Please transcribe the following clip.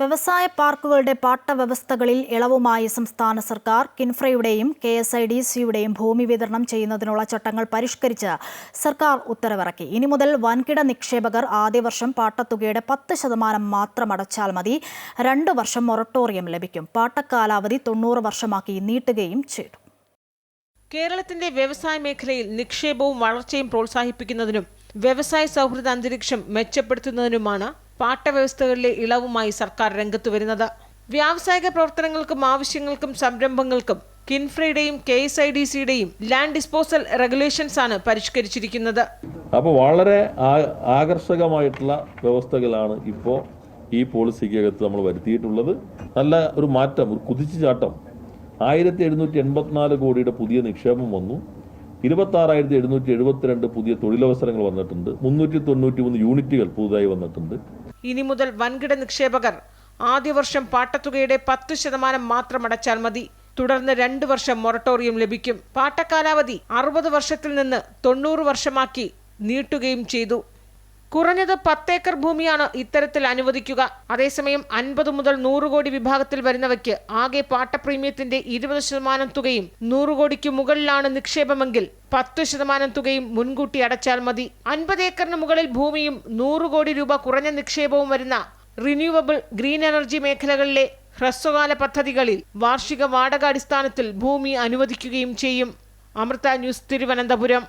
വ്യവസായ പാർക്കുകളുടെ പാട്ട വ്യവസ്ഥകളിൽ ഇളവുമായി സംസ്ഥാന സർക്കാർ കിൻഫ്രയുടെയും കെ എസ് ഐ ഡി സിയുടെയും ഭൂമി വിതരണം ചെയ്യുന്നതിനുള്ള ചട്ടങ്ങൾ പരിഷ്കരിച്ച് സർക്കാർ ഉത്തരവിറക്കി. ഇനി മുതൽ വൻകിട നിക്ഷേപകർ ആദ്യ വർഷം പാട്ടത്തുകയുടെ പത്ത് ശതമാനം മാത്രം അടച്ചാൽ മതി. രണ്ട് വർഷം മൊറട്ടോറിയം ലഭിക്കും. പാട്ടക്കാലാവധി തൊണ്ണൂറ് വർഷമാക്കി നീട്ടുകയും ചെയ്തു. കേരളത്തിന്റെ വ്യവസായ മേഖലയിൽ നിക്ഷേപവും വളർച്ചയും പ്രോത്സാഹിപ്പിക്കുന്നതിനും വ്യവസായ സൗഹൃദ അന്തരീക്ഷം മെച്ചപ്പെടുത്തുന്നതിനുമാണ് പാട്ടവ്യവസ്ഥകളിലെ ഇളവുമായി സർക്കാർ രംഗത്തു വരുന്നത്. വ്യാവസായിക പ്രവർത്തനങ്ങൾക്കും ആവശ്യങ്ങൾക്കും സംരംഭങ്ങൾക്കും കിൻഫ്രയുടെയും കെ എസ് ഐ ഡി സിയുടെയും ലാൻഡ് ഡിസ്പോസൽ റെഗുലേഷൻസ് ആണ് പരിഷ്കരിച്ചിരിക്കുന്നത്. അപ്പോൾ വളരെ ആകർഷകമായിട്ടുള്ള വ്യവസ്ഥകളാണ് ഇപ്പോൾ ഈ പോളിസിക്കകത്ത് നമ്മൾ വരുത്തിയിട്ടുള്ളത്. നല്ല ഒരു മാറ്റം ഒരു കുതിച്ചുചാട്ടം ആയിരത്തി എഴുന്നൂറ്റി എൺപത്തിനാല് കോടിയുടെ പുതിയ നിക്ഷേപം വന്നു. ഇരുപത്താറായിരത്തി എഴുന്നൂറ്റി എഴുപത്തിരണ്ട് പുതിയ തൊഴിലവസരങ്ങൾ വന്നിട്ടുണ്ട്. മുന്നൂറ്റി തൊണ്ണൂറ്റി മൂന്ന് യൂണിറ്റുകൾ പുതുതായി വന്നിട്ടുണ്ട്. ഇനി മുതൽ വൻകിട നിക്ഷേപകർ ആദ്യ വർഷം പാട്ടത്തുകയുടെ പത്ത് ശതമാനം മാത്രം അടച്ചാൽ മതി. തുടർന്ന് രണ്ട് വർഷം മൊറട്ടോറിയം ലഭിക്കും. പാട്ടക്കാലാവധി അറുപത് വർഷത്തിൽ നിന്ന് തൊണ്ണൂറ് വർഷമാക്കി നീട്ടുകയും ചെയ്തു. കുറഞ്ഞത് പത്തേക്കർ ഭൂമിയാണ് ഇത്തരത്തിൽ അനുവദിക്കുക. അതേസമയം അൻപത് മുതൽ നൂറ് കോടി വിഭാഗത്തിൽ വരുന്നവയ്ക്ക് ആകെ പാട്ട പ്രീമിയത്തിന്റെ ഇരുപത് ശതമാനം തുകയും നൂറ് കോടിക്ക് മുകളിലാണ് നിക്ഷേപമെങ്കിൽ പത്ത് ശതമാനം തുകയും മുൻകൂട്ടി അടച്ചാൽ മതി. അൻപത് ഏക്കറിന് മുകളിൽ ഭൂമിയും നൂറ് കോടി രൂപ കുറഞ്ഞ നിക്ഷേപവും വരുന്ന റിന്യൂവബിൾ ഗ്രീൻ എനർജി മേഖലകളിലെ ഹ്രസ്വകാല പദ്ധതികളിൽ വാർഷിക വാടക അടിസ്ഥാനത്തിൽ ഭൂമി അനുവദിക്കുകയും ചെയ്യും. അമൃത ന്യൂസ് തിരുവനന്തപുരം.